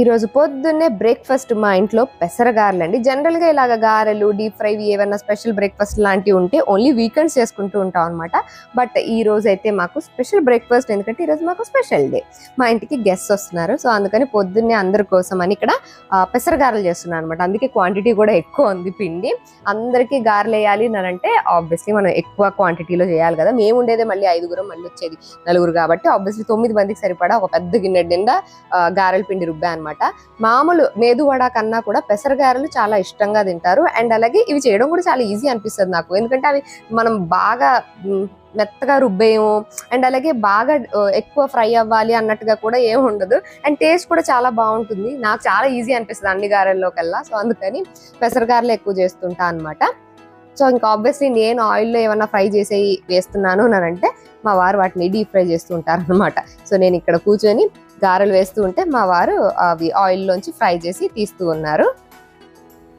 ఈరోజు పొద్దున్నే బ్రేక్ఫాస్ట్ మా ఇంట్లో పెసరగారెలు అండి జనరల్గా ఇలాగ గారెలు డీప్ ఫ్రై ఏమైనా స్పెషల్ బ్రేక్ఫాస్ట్ లాంటివి ఉంటే ఓన్లీ వీకెండ్స్ చేసుకుంటూ ఉంటాం అనమాట బట్ ఈ రోజు అయితే మాకు స్పెషల్ బ్రేక్ఫాస్ట్ ఎందుకంటే ఈ రోజు మాకు స్పెషల్ డే మా ఇంటికి గెస్ట్ వస్తున్నారు. సో అందుకని పొద్దున్నే అందరి కోసం అని ఇక్కడ పెసరగారలు చేస్తున్నాను అనమాట అందుకే క్వాంటిటీ కూడా ఎక్కువ ఉంది పిండి. అందరికీ గారెలు వేయాలి అని అంటే ఆబ్వియస్లీ మనం ఎక్కువ క్వాంటిటీలో చేయాలి కదా. మేము ఉండేదే మళ్ళీ ఐదుగురం మళ్ళీ వచ్చేది నలుగురు కాబట్టి ఆబ్వియస్లీ తొమ్మిది మందికి సరిపడా ఒక పెద్ద గిన్నె నిండా గారెల పిండి రుబ్బా అనమాట మామూలు మేదువడ కన్నా కూడా పెసరగారలు చాలా ఇష్టంగా తింటారు. అండ్ అలాగే ఇవి చేయడం కూడా చాలా ఈజీ అనిపిస్తుంది నాకు. ఎందుకంటే అవి మనం బాగా మెత్తగా రుబ్బేయము. అండ్ అలాగే బాగా ఎక్కువ ఫ్రై అవ్వాలి అన్నట్టుగా కూడా ఏం ఉండదు. అండ్ టేస్ట్ కూడా చాలా బాగుంటుంది. నాకు చాలా ఈజీ అనిపిస్తుంది అన్ని గారెల్లోకెల్లా. సో అందుకని పెసరగారలు ఎక్కువ చేస్తుంటా అనమాట సో ఇంకా ఆబ్వియస్లీ నేను ఆయిల్లో ఏమన్నా ఫ్రై చేసి వేస్తున్నాను అని అంటే మా వారు వాటిని డీప్ ఫ్రై చేస్తూ ఉంటారు అనమాట సో నేను ఇక్కడ కూర్చొని గారెలు వేస్తూ ఉంటే మా వారు అవి ఆయిల్లోంచి ఫ్రై చేసి తీస్తూ ఉన్నారు.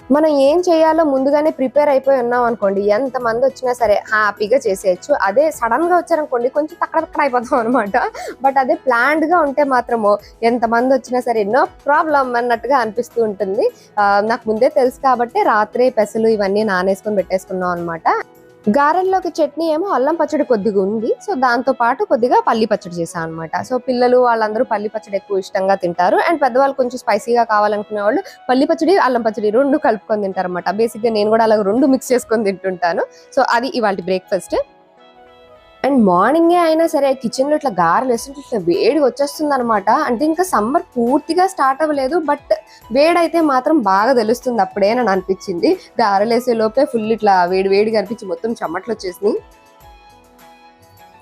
మనం ఏం చేయాలో ముందుగానే ప్రిపేర్ అయిపోయి ఉన్నాం అనుకోండి ఎంతమంది వచ్చినా సరే హ్యాపీగా చేసేయచ్చు. అదే సడన్గా వచ్చారనుకోండి కొంచెం తక్కడ అయిపోతాం అనమాట బట్ అదే ప్లాన్డ్గా ఉంటే మాత్రము ఎంతమంది వచ్చినా సరే నో ప్రాబ్లం అన్నట్టుగా అనిపిస్తూ ఉంటుంది. నాకు ముందే తెలుసు కాబట్టి రాత్రి పెసలు ఇవన్నీ నానేసుకొని పెట్టేసుకున్నాం అనమాట గారెల్లోకి చట్నీ ఏమో అల్లం పచ్చడి కొద్దిగా ఉంది. సో దాంతో పాటు కొద్దిగా పల్లి పచ్చడి చేశాను అనమాట సో పిల్లలు వాళ్ళందరూ పల్లి పచ్చడి ఎక్కువ ఇష్టంగా తింటారు. అండ్ పెద్దవాళ్ళు కొంచెం స్పైసీగా కావాలనుకునే వాళ్ళు పల్లి పచ్చడి అల్లం పచ్చడి రెండు కలుపుకొని తింటారు అనమాట బేసిక్గా నేను కూడా అలాగ రెండు మిక్స్ చేసుకొని తింటుంటాను. సో అది ఇవాళ బ్రేక్ఫాస్ట్. అండ్ మార్నింగే అయినా సరే కిచెన్లో ఇట్లా గారెలు వేస్తుంటే ఇట్లా వేడి వచ్చేస్తుంది అనమాట అంటే ఇంకా సమ్మర్ పూర్తిగా స్టార్ట్ అవ్వలేదు బట్ వేడైతే మాత్రం బాగా తెలుస్తుంది. అప్పుడే అని అనిపించింది. గారెలు వేసే లోపే ఫుల్ ఇట్లా వేడి వేడిగా అనిపించి మొత్తం చెమట్లు వచ్చేసినాయి.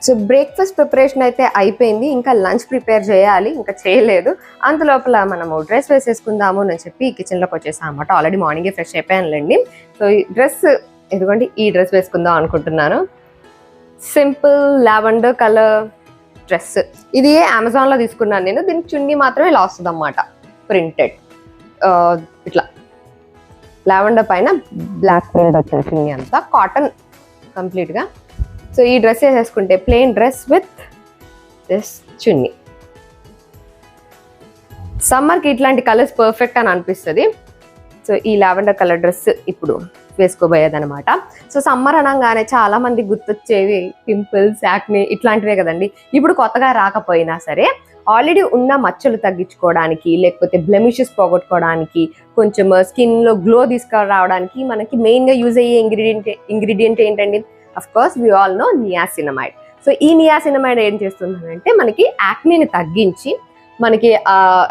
సో బ్రేక్ఫాస్ట్ ప్రిపరేషన్ అయితే అయిపోయింది. ఇంకా లంచ్ ప్రిపేర్ చేయాలి ఇంకా చేయలేదు. అంత లోపల మనము డ్రెస్ వేసేసుకుందాము అని చెప్పి కిచెన్లోకి వచ్చేసాం అనమాట ఆల్రెడీ మార్నింగే ఫ్రెష్ అయిపోయానులేండి. సో ఈ డ్రెస్ ఎందుకంటే ఈ డ్రెస్ వేసుకుందాం అనుకుంటున్నాను. Simple lavender colour dress. ఇది అమెజాన్లో తీసుకున్నాను నేను. దీనికి చున్నీ మాత్రమే ఇలా వస్తుంది ప్రింటెడ్ ఇట్లా. లావెండర్ పైన బ్లాక్ ప్రింట్ వచ్చింది చున్నీ అంతా. కాటన్ కంప్లీట్గా సో ఈ డ్రెస్ వేసేసుకుంటే plain dress with this chunni. సమ్మర్కి ఇట్లాంటి కలర్స్ పర్ఫెక్ట్ అని అనిపిస్తుంది. సో ఈ లావెండర్ కలర్ డ్రెస్ ఇప్పుడు. వేసుకోబోయేదనమాట సో సమ్మర్ అనగానే చాలా మంది గుర్తొచ్చేవి పింపుల్స్ యాక్ని ఇట్లాంటివే కదండి. ఇప్పుడు కొత్తగా రాకపోయినా సరే ఆల్రెడీ ఉన్న మచ్చలు తగ్గించుకోవడానికి లేకపోతే బ్లెమిషెస్ పోగొట్టుకోవడానికి కొంచెం స్కిన్లో గ్లో తీసుకురావడానికి మనకి మెయిన్గా యూజ్ అయ్యే ఇంగ్రీడియంట్ ఇంగ్రీడియంట్ ఏంటండి? Of course we all know niacinamide so ఈ నియాసినమైడ్ ఏం చేస్తుందంటే మనకి యాక్నీని తగ్గించి మనకి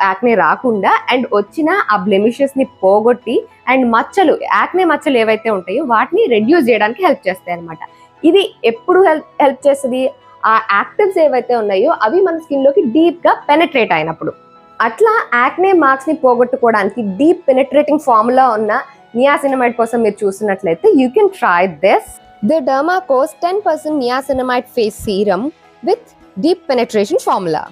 యాక్నే రాకుండా అండ్ వచ్చిన ఆ బ్లెమిషెస్ని పోగొట్టి అండ్ మచ్చలు యాక్నే మచ్చలు ఏవైతే ఉంటాయో వాటిని రెడ్యూస్ చేయడానికి హెల్ప్ చేస్తాయి అనమాట ఇది ఎప్పుడు హెల్ప్ హెల్ప్ చేస్తుంది? ఆ యాక్టివ్స్ ఏవైతే ఉన్నాయో అవి మన స్కిన్లోకి డీప్గా పెనట్రేట్ అయినప్పుడు. అట్లా యాక్నే మార్క్స్ని పోగొట్టుకోవడానికి డీప్ పెనట్రేటింగ్ ఫార్ములా ఉన్న నియాసినమైడ్ కోసం మీరు చూసినట్లయితే you can try this the Derma Co's ten percent niacinamide face serum with deep penetration formula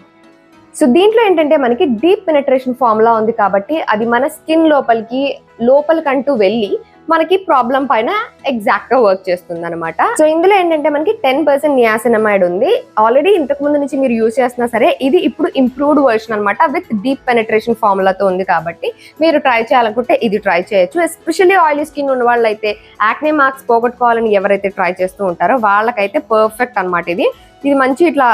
so దీంట్లో ఏంటంటే మనకి డీప్ పెనట్రేషన్ ఫార్ములా ఉంది కాబట్టి అది మన స్కిన్ లోపలికి లోపలికంటూ వెళ్ళి మనకి ప్రాబ్లం పైన ఎగ్జాక్ట్గా వర్క్ చేస్తుంది అనమాట సో ఇందులో ఏంటంటే మనకి టెన్ పర్సెంట్ నియాసినమైడ్ ఉంది. ఆల్రెడీ ఇంతకు ముందు నుంచి మీరు యూజ్ చేస్తున్నా సరే ఇది ఇప్పుడు ఇంప్రూవ్డ్ వర్షన్ అనమాట విత్ డీప్ పెనట్రేషన్ ఫార్ములాతో ఉంది కాబట్టి మీరు ట్రై చేయాలనుకుంటే ఇది ట్రై చేయొచ్చు. ఎస్పెషల్లీ ఆయిలీ స్కిన్ ఉన్న వాళ్ళైతే యాక్నే మార్క్స్ పోగొట్టుకోవాలని ఎవరైతే ట్రై చేస్తూ ఉంటారో వాళ్ళకైతే పర్ఫెక్ట్ అన్నమాట ఇది. ఇది మంచి ఇట్లా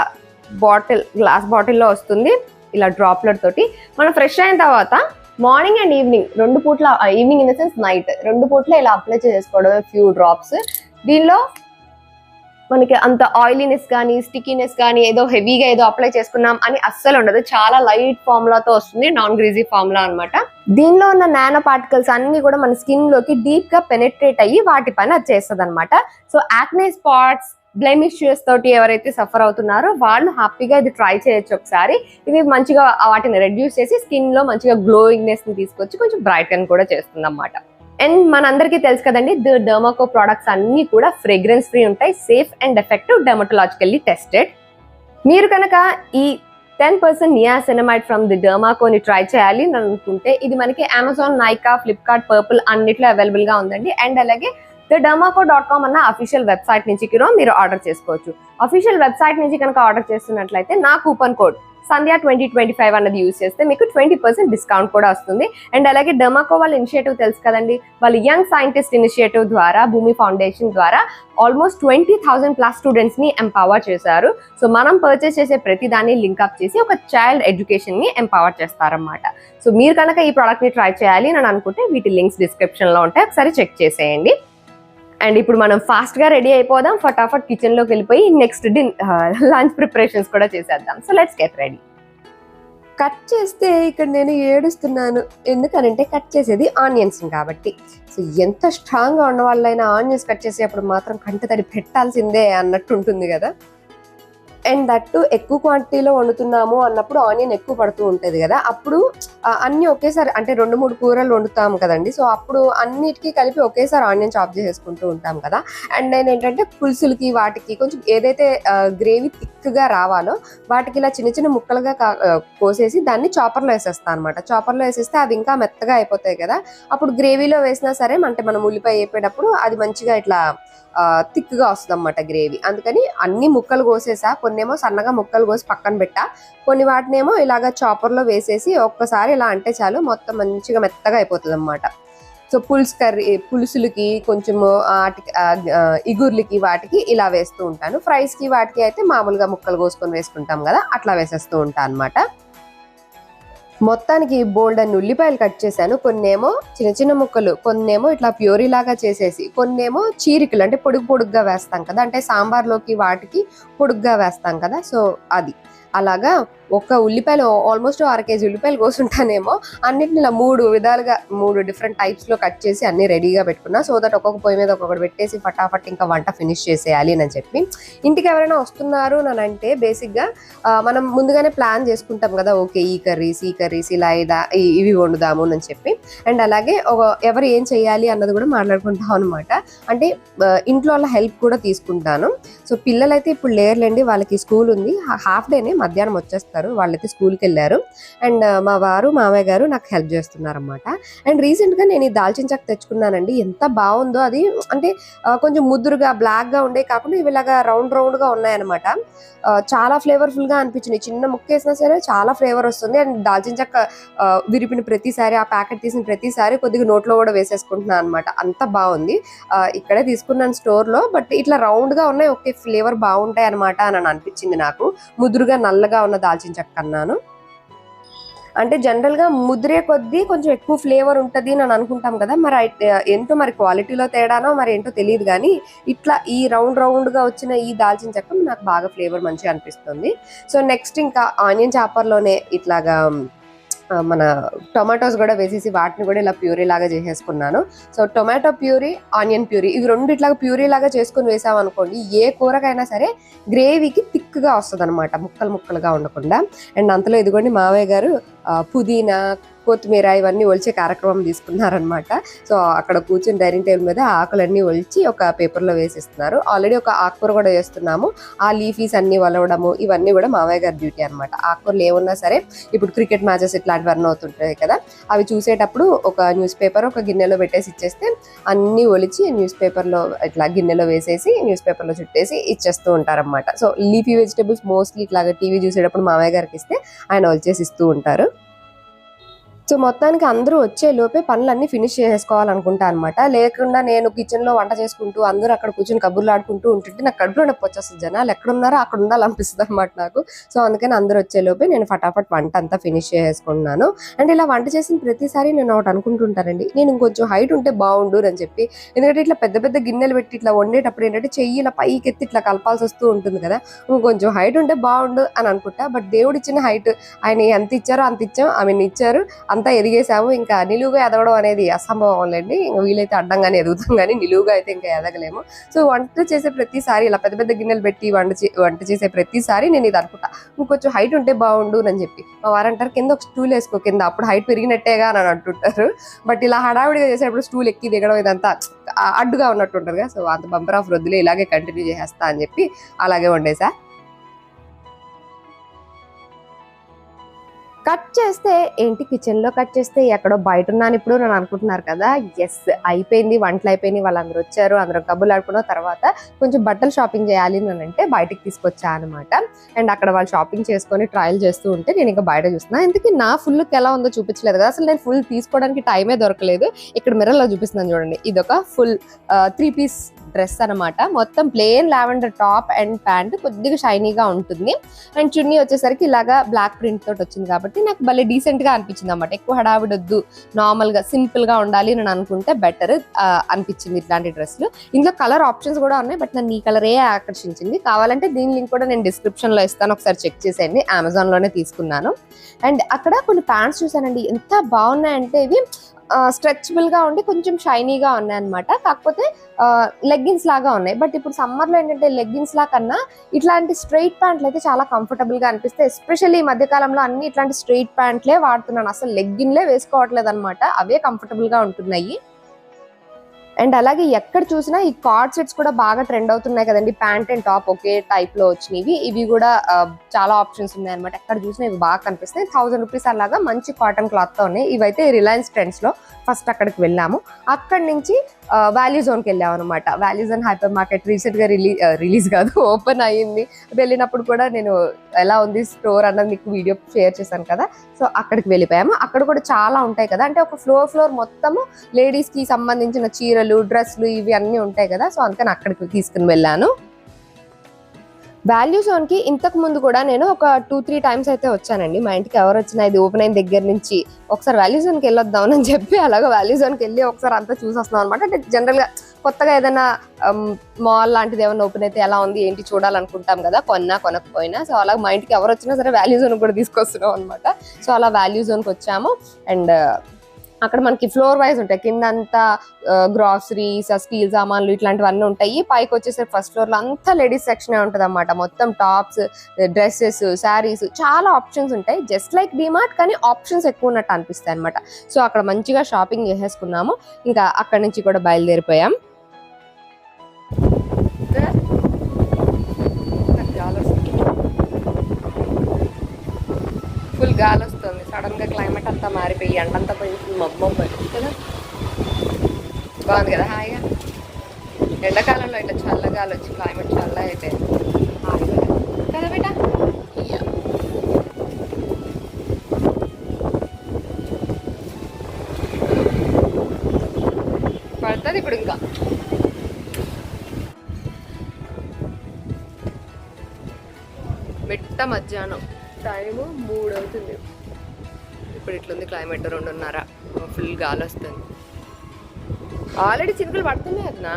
బాటిల్ గ్లాస్ బాటిల్లో వస్తుంది ఇలా డ్రాప్లెట్ తోటి. మనం ఫ్రెష్ అయిన తర్వాత మార్నింగ్ అండ్ ఈవినింగ్ రెండు పూట్ల evening in the sense night రెండు పూట్ల ఇలా అప్లై చేసుకోవడం ఫ్యూ డ్రాప్స్ దీనిలో మనకి అంత ఆయిలీనెస్ కానీ స్టికీనెస్ కానీ ఏదో హెవీగా ఏదో అప్లై చేసుకున్నాం అని అస్సలు ఉండదు. చాలా లైట్ ఫార్ములాతో వస్తుంది నాన్ గ్రీజీ ఫార్ములా అనమాట దీనిలో ఉన్న నానో పార్టికల్స్ అన్ని కూడా మన స్కిన్లోకి డీప్గా పెనెట్రేట్ అయ్యి వాటి పైన అది చేస్తుంది అనమాట సో యాక్నే స్పాట్స్ బ్లెమిషియస్ తోటి ఎవరైతే సఫర్ అవుతున్నారో వాళ్ళు హ్యాపీగా ఇది ట్రై చేయొచ్చు ఒకసారి. ఇది మంచిగా వాటిని రెడ్యూస్ చేసి స్కిన్లో మంచిగా గ్లోయింగ్నెస్ని తీసుకొచ్చి కొంచెం బ్రైటన్ కూడా చేస్తుంది అన్నమాట అండ్ మనందరికీ తెలుసు కదండి ద డర్మాకో ప్రోడక్ట్స్ అన్ని కూడా ఫ్రేగ్రెన్స్ ఫ్రీ ఉంటాయి safe and effective dermatologically tested మీరు కనుక ఈ ten percent niacinamide from the డర్మాకోని try చేయాలి అని అనుకుంటే ఇది మనకి అమెజాన్ నైకా ఫ్లిప్కార్ట్ పర్పుల్ అన్నిట్లో అవైలబుల్గా ఉందండి. అండ్ అలాగే the Derma Co dot com అన్న అఫీషియల్ వెబ్సైట్ నుంచి కూడా మీరు ఆర్డర్ చేసుకోవచ్చు. అఫీషియల్ వెబ్సైట్ నుంచి కనుక ఆర్డర్ చేస్తున్నట్లయితే నా coupon code Sandhya twenty twenty five అన్నది యూస్ చేస్తే మీకు ట్వంటీ పర్సెంట్ డిస్కౌంట్ కూడా వస్తుంది. అండ్ అలాగే డమాకో వాళ్ళ ఇనిషియేటివ్ తెలుసు కదండి? వాళ్ళు యంగ్ సైంటిస్ట్ ఇనిషియేటివ్ ద్వారా భూమి ఫౌండేషన్ ద్వారా ఆల్మోస్ట్ ట్వంటీ థౌసండ్ ప్లస్ స్టూడెంట్స్ని ఎంపవర్ చేశారు. సో మనం పర్చేస్ చేసే ప్రతి దాన్ని లింక్అప్ చేసి ఒక చైల్డ్ ఎడ్యుకేషన్ని ఎంపవర్ చేస్తారన్నమాట. సో మీరు కనుక ఈ ప్రోడక్ట్ని ట్రై చేయాలి అని అనుకుంటే వీటి లింక్స్ డిస్క్రిప్షన్లో ఉంటాయి. ఒకసారి చెక్ చేసేయండి. అండ్ ఇప్పుడు మనం ఫాస్ట్గా రెడీ అయిపోదాం. ఫటాఫట్ కిచెన్లోకి వెళ్ళిపోయి నెక్స్ట్ డిన్ లంచ్ ప్రిపరేషన్స్ కూడా చేసేద్దాం. So let's get ready. Cut చేస్తే ఇక్కడ నేను ఏడుస్తున్నాను. ఎందుకనంటే కట్ చేసేది ఆనియన్స్ కాబట్టి. సో ఎంత స్ట్రాంగ్గా ఉన్న వాళ్ళైనా ఆనియన్స్ కట్ చేసేటప్పుడు మాత్రం కంటి తడి పెట్టాల్సిందే అన్నట్టు ఉంటుంది కదా. అండ్ దట్టు ఎక్కువ క్వాంటిటీలో వండుతున్నాము అన్నప్పుడు ఆనియన్ ఎక్కువ పడుతూ ఉంటుంది కదా. అప్పుడు అన్నీ అన్ని ఒకేసారి అంటే రెండు మూడు కూరలు వండుతాము కదండి. సో అప్పుడు అన్నిటికీ కలిపి ఒకేసారి ఆనియన్ చాప్ చేసేసుకుంటూ ఉంటాం కదా. అండ్ నేను ఏంటంటే పులుసులకి వాటికి కొంచెం ఏదైతే గ్రేవీ థిక్గా రావాలో వాటికి ఇలా చిన్న చిన్న ముక్కలుగా కా- కోసేసి దాన్ని చాపర్లో వేసేస్తాను అనమాట చాపర్లో వేసేస్తే అవి ఇంకా మెత్తగా అయిపోతాయి కదా. అప్పుడు గ్రేవీలో వేసినా సరే అంటే మనం ఉల్లిపాయ వేపేటప్పుడు అది మంచిగా ఇట్లా థిక్గా వస్తుంది అనమాట గ్రేవీ. అందుకని అన్ని ముక్కలు కోసేసా కొన్నేమో సన్నగా ముక్కలు కోసి పక్కన పెట్టా. కొన్ని వాటినేమో ఇలాగ చాపర్లో వేసేసి ఒక్కసారి ఇలా అంటే చాలు మొత్తం మంచిగా మెత్తగా అయిపోతుంది అనమాట సో పులుసు కర్రీ పులుసులకి కొంచెము వాటికి ఇగుర్లకి వాటికి ఇలా వేస్తూ ఉంటాను. ఫ్రైస్కి వాటికి అయితే మామూలుగా ముక్కలు కోసుకొని వేసుకుంటాం కదా అట్లా వేసేస్తూ ఉంటాను అనమాట మొత్తానికి బోల్డ్ అని ఉల్లిపాయలు కట్ చేశాను. కొన్నేమో చిన్న చిన్న ముక్కలు కొన్నేమో ఇట్లా ప్యూరీ లాగా చేసేసి కొన్నేమో చీరికలు అంటే పొడుగు పొడుగ్గా వేస్తాం కదా అంటే సాంబార్లోకి వాటికి పొడుగ్గా వేస్తాం కదా సో అది. అలాగా ఒక ఉల్లిపాయలు ఆల్మోస్ట్ అర కేజీ ఉల్లిపాయలు కోసుంటానేమో. అన్నిటిని ఇలా మూడు విధాలుగా మూడు డిఫరెంట్ టైప్స్లో కట్ చేసి అన్ని రెడీగా పెట్టుకున్నా. సో దట్ ఒక్కొక్క పొయ్యి మీద ఒక్కొక్కటి పెట్టేసి ఫటాఫట్ ఇంకా వంట ఫినిష్ చేసేయాలి అని చెప్పి. ఇంటికి ఎవరైనా వస్తున్నారు అని అంటే బేసిక్గా మనం ముందుగానే ప్లాన్ చేసుకుంటాం కదా ఓకే ఈ కర్రీస్ ఈ కర్రీస్ ఇలా ఇదా ఇవి వండుదాము అని చెప్పి. అండ్ అలాగే ఒక ఎవరు ఏం చేయాలి అన్నది కూడా మాట్లాడుకుంటాం అనమాట అంటే ఇంట్లో వాళ్ళ హెల్ప్ కూడా తీసుకుంటాను. సో పిల్లలైతే ఇప్పుడు లేరులేండి వాళ్ళకి స్కూల్ ఉంది. హాఫ్ డేనే మధ్యాహ్నం వచ్చేస్తారు. వాళ్ళైతే స్కూల్కి వెళ్ళారు. అండ్ మా వారు మామయ్య గారు నాకు హెల్ప్ చేస్తున్నారనమాట అండ్ రీసెంట్గా నేను ఈ దాల్చిన చెక్క తెచ్చుకున్నానండి. ఎంత బాగుందో అది. అంటే కొంచెం ముద్దురుగా బ్లాక్గా ఉండే కాకుండా ఇవి ఇలాగా రౌండ్ రౌండ్గా ఉన్నాయన్నమాట. చాలా ఫ్లేవర్ఫుల్గా అనిపించింది చిన్న ముక్క వేసినా సరే చాలా ఫ్లేవర్ వస్తుంది. అండ్ దాల్చిన చెక్క విరిపిన ప్రతిసారి ఆ ప్యాకెట్ తీసిన ప్రతిసారి కొద్దిగా నోట్లో కూడా వేసేసుకుంటున్నాను అనమాట అంత బాగుంది. ఇక్కడే తీసుకున్నాను స్టోర్లో. బట్ ఇట్లా రౌండ్గా ఉన్నాయి. ఓకే ఫ్లేవర్ బాగుంటాయి అనమాట అని అనిపించింది నాకు. ముదురుగా నల్లగా ఉన్న దాల్చిన చెక్క అన్నాను. అంటే జనరల్గా ముదిరే ముద్రే కొద్దీ కొంచెం ఎక్కువ ఫ్లేవర్ ఉంటుంది అని అనుకుంటాం కదా మరి అయితే ఏంటో మరి క్వాలిటీలో తేడానో మరి ఏంటో తెలియదు కానీ ఇట్లా ఈ రౌండ్ రౌండ్గా వచ్చిన ఈ దాల్చిన చెక్క నాకు బాగా ఫ్లేవర్ మంచిగా అనిపిస్తుంది. సో నెక్స్ట్ ఇంకా ఆనియన్ చాపర్లోనే ఇట్లాగా మన టొమాటోస్ కూడా వేసేసి వాటిని కూడా ఇలా ప్యూరీ లాగా చేసేసుకున్నాను. So tomato puree onion puree ఇవి రెండు ఇట్లాగా ప్యూరీ లాగా చేసుకుని వేసాం అనుకోండి ఏ కూరకైనా సరే గ్రేవీకి థిక్గా వస్తుంది అనమాట ముక్కలు ముక్కలుగా ఉండకుండా. అండ్ అంతలో ఇదిగోండి మావయ్య గారు పుదీనా కొత్తిమీర ఇవన్నీ ఒలిచే కార్యక్రమం తీసుకున్నారనమాట సో అక్కడ కూర్చుని డైనింగ్ టేబుల్ మీద ఆకులన్నీ ఒలిచి ఒక పేపర్లో వేసిస్తున్నారు. ఆల్రెడీ ఒక ఆకుకూర కూడా వేస్తున్నాము. ఆ లీఫీస్ అన్నీ వలవడము ఇవన్నీ కూడా మావయ్య గారి డ్యూటీ అనమాట ఆకుకూరలు ఏమున్నా సరే ఇప్పుడు క్రికెట్ మ్యాచెస్ ఇట్లాంటివి అన్నీ అవుతుంటాయి కదా అవి చూసేటప్పుడు ఒక న్యూస్ పేపర్ ఒక గిన్నెలో పెట్టేసి ఇచ్చేస్తే అన్నీ ఒలిచి న్యూస్ పేపర్లో ఇట్లా గిన్నెలో వేసేసి న్యూస్ పేపర్లో చుట్టేసి ఇచ్చేస్తూ ఉంటారన్నమాట. సో లీఫీ వెజిటేబుల్స్ మోస్ట్లీ ఇట్లాగా టీవీ చూసేటప్పుడు మామయ్య గారికి ఇస్తే ఆయన వచ్చేసి ఇస్తూ ఉంటారు. సో మొత్తానికి అందరూ వచ్చే లోపే పనులన్నీ ఫినిష్ చేసేసుకోవాలనుకుంటా అనమాట లేకుండా నేను కిచెన్లో వంట చేసుకుంటూ అందరూ అక్కడ కూర్చొని కబుర్లు ఆడుకుంటూ ఉంటుంటే నాకు కడుపులో నొప్పి వచ్చేస్తుంది. జనాలు ఎక్కడ ఉన్నారో అక్కడ ఉండాలనిపిస్తుంది అనమాట నాకు. సో అందుకని అందరూ వచ్చే లోపే నేను ఫటాఫట్ వంట అంతా ఫినిష్ చేసుకున్నాను. అండ్ ఇలా వంట చేసిన ప్రతిసారి నేను ఒకటి అనుకుంటుంటానండి. నేను ఇంకొంచెం హైట్ ఉంటే బాగుండు అని చెప్పి. ఎందుకంటే ఇట్లా పెద్ద పెద్ద గిన్నెలు పెట్టి ఇట్లా వండేటప్పుడు ఏంటంటే చెయ్యి ఇలా పైకి ఎత్తి ఇట్లా కలపాల్సి వస్తూ ఉంటుంది కదా. ఇంకొంచెం హైట్ ఉంటే బాగుండు అని అనుకుంటా. బట్ దేవుడు ఇచ్చిన హైట్ ఆయన ఎంత ఇచ్చారో అంత ఇచ్చాం ఆమెను ఇచ్చారు. అంతా ఎదిగేసాము ఇంకా నిలువుగా ఎదగడం అనేది అసంభవం లేండి. ఇంకా వీలైతే అడ్డంగానే ఎదుగుతాం కానీ నిలువుగా అయితే ఇంకా ఎదగలేము. సో వంట చేసే ప్రతిసారి ఇలా పెద్ద పెద్ద గిన్నెలు పెట్టి వంట చే- వంట చేసే ప్రతిసారి నేను ఇది అనుకుంటా. ఇంకొంచెం హైట్ ఉంటే బాగుండు అని చెప్పి. మా వారంటారు కింద ఒక స్టూల్ వేసుకో కింద అప్పుడు హైట్ పెరిగినట్టేగా అని అంటుంటారు. బట్ ఇలా హడావిడిగా చేసేటప్పుడు స్టూల్ ఎక్కి దిగడం ఇదంతా అడ్డుగా ఉన్నట్టు ఉంటుంది కదా. సో అంత బంపర్ ఆఫ్ రొద్దులే ఇలాగే కంటిన్యూ చేసేస్తా అని చెప్పి అలాగే వండేసా. కట్ చేస్తే ఏంటి? కిచెన్లో కట్ చేస్తే ఎక్కడో బయట ఉన్నాను ఇప్పుడు నేను అనుకుంటున్నారు కదా? ఎస్ అయిపోయింది. వంటలు అయిపోయింది వాళ్ళందరూ వచ్చారు. అందరం కబుర్లు ఆడుకున్న తర్వాత కొంచెం బట్టలు షాపింగ్ చేయాలి అని అంటే బయటకు తీసుకొచ్చా అనమాట అండ్ అక్కడ వాళ్ళు షాపింగ్ చేసుకొని ట్రయల్ చేస్తూ ఉంటే నేను ఇంకా బయట చూస్తున్నా. ఇంతకీ నా ఫుల్ ఎలా ఉందో చూపించలేదు కదా? అసలు నేను ఫుల్ తీసుకోవడానికి టైమే దొరకలేదు. ఇక్కడ మిర్రర్లో చూపిస్తున్నాను చూడండి. ఇది ఒక ఫుల్ త్రీ పీస్ డ్రెస్ అన్నమాట. మొత్తం plain lavender top and pant కొద్దిగా షైనీగా ఉంటుంది. అండ్ చున్నీ వచ్చేసరికి ఇలాగా బ్లాక్ ప్రింట్ తోటి వచ్చింది కాబట్టి నాకు భలే డీసెంట్గా అనిపించింది అనమాట ఎక్కువ హడావిడొద్దు వద్దు సింపుల్గా ఉండాలి అని అనుకుంటే బెటర్ అనిపించింది ఇట్లాంటి డ్రెస్లు ఇందులో కలర్ ఆప్షన్స్ కూడా ఉన్నాయి బట్ నన్ను ఈ కలరే ఆకర్షించింది. కావాలంటే దీని లింక్ కూడా నేను డిస్క్రిప్షన్లో ఇస్తాను. ఒకసారి చెక్ చేసేయండి. అమెజాన్లోనే తీసుకున్నాను. అండ్ అక్కడ కొన్ని ప్యాంట్స్ చూసానండి. ఎంత బాగున్నాయంటే ఇవి స్ట్రెచబుల్గా ఉండి కొంచెం షైనీగా ఉన్నాయి అనమాట కాకపోతే లెగ్గిన్స్ లాగా ఉన్నాయి. బట్ ఇప్పుడు సమ్మర్లో ఏంటంటే లెగ్గిన్స్ లా కన్నా ఇట్లాంటి స్ట్రైట్ ప్యాంట్లు అయితే చాలా కంఫర్టబుల్గా అనిపిస్తాయి. ఎస్పెషల్లీ ఈ మధ్య కాలంలో అన్ని ఇట్లాంటి స్ట్రైట్ ప్యాంట్లే వాడుతున్నాను. అసలు లెగ్గిన్లే వేసుకోవట్లేదు అనమాట అవే కంఫర్టబుల్గా ఉంటున్నాయి. అండ్ అలాగే ఎక్కడ చూసినా ఈ కార్డ్ సెట్స్ కూడా బాగా ట్రెండ్ అవుతున్నాయి కదండి. ప్యాంట్ అండ్ టాప్ ఒకే టైప్లో వచ్చినవి. ఇవి కూడా చాలా ఆప్షన్స్ ఉన్నాయి అనమాట ఎక్కడ చూసినా ఇవి బాగా కనిపిస్తాయి థౌసండ్ రూపీస్ అలాగా మంచి కాటన్ క్లాత్తో ఉన్నాయి. ఇవైతే రిలయన్స్ ట్రెండ్స్లో ఫస్ట్ అక్కడికి వెళ్ళాము. అక్కడి నుంచి వాల్యూ జోన్కి వెళ్ళాము అనమాట వాల్యూ జోన్ హైపర్ మార్కెట్ రీసెంట్గా రిలీజ్ రిలీజ్ కాదు ఓపెన్ అయ్యింది వెళ్ళినప్పుడు కూడా నేను ఎలా ఉంది స్టోర్ అన్నది మీకు వీడియో షేర్ చేశాను కదా. సో అక్కడికి వెళ్ళిపోయాము. అక్కడ కూడా చాలా ఉంటాయి కదా. అంటే ఒక ఫ్లోర్ ఫ్లోర్ మొత్తము లేడీస్కి సంబంధించిన చీరలు డ్రెస్లు ఇవి అన్నీ ఉంటాయి కదా సో అందుకని అక్కడికి తీసుకుని వెళ్ళాను. వాల్యూ జోన్కి ఇంతకు ముందు కూడా నేను ఒక టూ త్రీ టైమ్స్ అయితే వచ్చానండి. మా ఇంటికి ఎవరు వచ్చినా ఇది ఓపెన్ అయిన దగ్గర నుంచి ఒకసారి వాల్యూ జోన్కి వెళ్ళొద్దాం అని చెప్పి అలాగే వాల్యూ జోన్కి వెళ్ళి ఒకసారి అంతా చూసి వస్తున్నాం అనమాట అంటే జనరల్గా కొత్తగా ఏదైనా మాల్ లాంటిది ఏమైనా ఓపెన్ అయితే ఎలా ఉంది ఏంటి చూడాలనుకుంటాం కదా కొన్నా కొనకపోయినా. సో అలా మా ఇంటికి ఎవరు వచ్చినా సరే వాల్యూ జోన్ కూడా తీసుకొస్తున్నాం అనమాట సో అలా వాల్యూ జోన్కి వచ్చాము. అండ్ అక్కడ మనకి ఫ్లోర్ వైజ్ ఉంటాయి. కింద అంతా గ్రాసరీస్ స్టీల్ సామాన్లు ఇట్లాంటివన్నీ ఉంటాయి. పైకి వచ్చేసరికి ఫస్ట్ ఫ్లోర్లో అంతా లేడీస్ సెక్షన్ ఉంటుంది అనమాట మొత్తం టాప్స్ డ్రెస్సెస్ శారీస్ చాలా ఆప్షన్స్ ఉంటాయి. జస్ట్ లైక్ డిమార్ట్ కానీ ఆప్షన్స్ ఎక్కువ ఉన్నట్టు అనిపిస్తాయి అనమాట సో అక్కడ మంచిగా షాపింగ్ చేసేసుకున్నాము. ఇంకా అక్కడ నుంచి కూడా బయలుదేరిపోయాం. ఫుల్ గాలి ఉంది. సడన్గా క్లైమేట్ అంతా మారిపోయి ఎండంతా పోయి ఫుల్ మబ్బు మబ్బు కదా. బాగుంది కదా? హాయిగా ఎండాకాలంలో ఇట్లా చల్లగాలి వచ్చి క్లైమేట్ చల్ల అయితే. కదా బిడ్డ? పడుతుంది ఇప్పుడు ఇంకా. మిట్ట మధ్యాహ్నం. టైము మూడు అవుతుంది ఇప్పుడు ఇట్లుంది క్లైమేట్ రెండున్నర. ఫుల్ గాలి వస్తుంది ఆల్రెడీ చినుకులు పడుతున్నాయి అదనా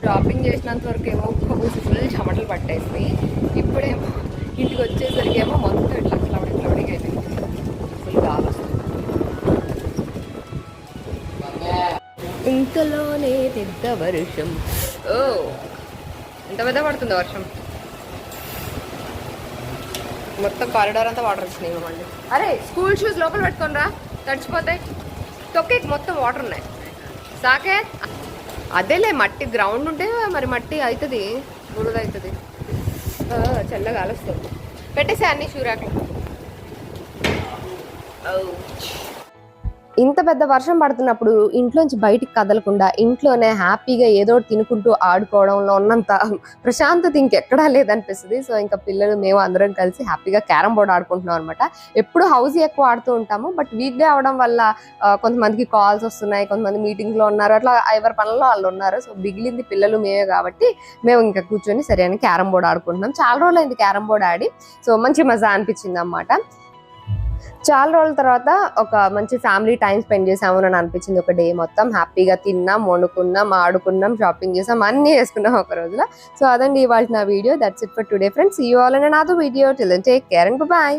షాపింగ్ చేసినంత వరకు ఏమో ఒక్క ఫుల్ చెమటలు పట్టేసి ఇప్పుడేమో ఇంటికి వచ్చేసరికి ఏమో మొత్తం ఇట్లా ఇట్లా ఇట్లా అయిపోయింది. ఫుల్ గాలి. వస్తుంది పెద్ద వర్షం. ఓ ఎంత పెద్ద పడుతుందో వర్షం? మొత్తం కారిడార్ అంతా వాటర్ వచ్చినాయి మళ్ళీ. అరే స్కూల్ షూస్ లోపల పెట్టుకోనరా తడిచిపోతాయి. తొక్కే మొత్తం వాటర్ ఉన్నాయి. సాకే అదేలే మట్టి గ్రౌండ్ ఉంటే మరి మట్టి అవుతుంది బురద అవుతుంది చల్లగా అలస్తుంది. పెట్టేసే అన్ని షూరాకి ఇంత పెద్ద వర్షం పడుతున్నప్పుడు ఇంట్లోంచి బయటికి కదలకుండా ఇంట్లోనే హ్యాపీగా ఏదో ఒకటి తినుకుంటూ ఆడుకోవడంలో ఉన్నంత ప్రశాంతత ఇంకెక్కడా లేదనిపిస్తుంది. సో ఇంకా పిల్లలు మేము అందరం కలిసి హ్యాపీగా క్యారమ్ బోర్డ్ ఆడుకుంటున్నాం అనమాట ఎప్పుడు హౌస్ ఎక్కువ ఆడుతూ ఉంటాము. బట్ వీక్ డే అవడం వల్ల కొంతమందికి కాల్స్ వస్తున్నాయి కొంతమంది మీటింగ్లో ఉన్నారు. అట్లా ఎవరి పనుల్లో వాళ్ళు ఉన్నారు. సో మిగిలింది పిల్లలు మేమే కాబట్టి మేము ఇంకా కూర్చొని సరైన క్యారం క్యారమ్ బోర్డ్ ఆడుకుంటున్నాం. చాలా రోజులు అయింది క్యారమ్ బోర్డ్ ఆడి. సో మంచి మజా అనిపించింది అనమాట చాలా రోజుల తర్వాత ఒక మంచి ఫ్యామిలీ టైం స్పెండ్ చేసాము అని అనిపించింది. ఒక డే మొత్తం హ్యాపీగా తిన్నాం వండుకున్నాం ఆడుకున్నాం షాపింగ్ చేసాం అన్ని చేసుకున్నాం ఒక రోజులో. సో అదండి ఇవాళ నా video that's it for today friends you all and నాతో video till take care and bye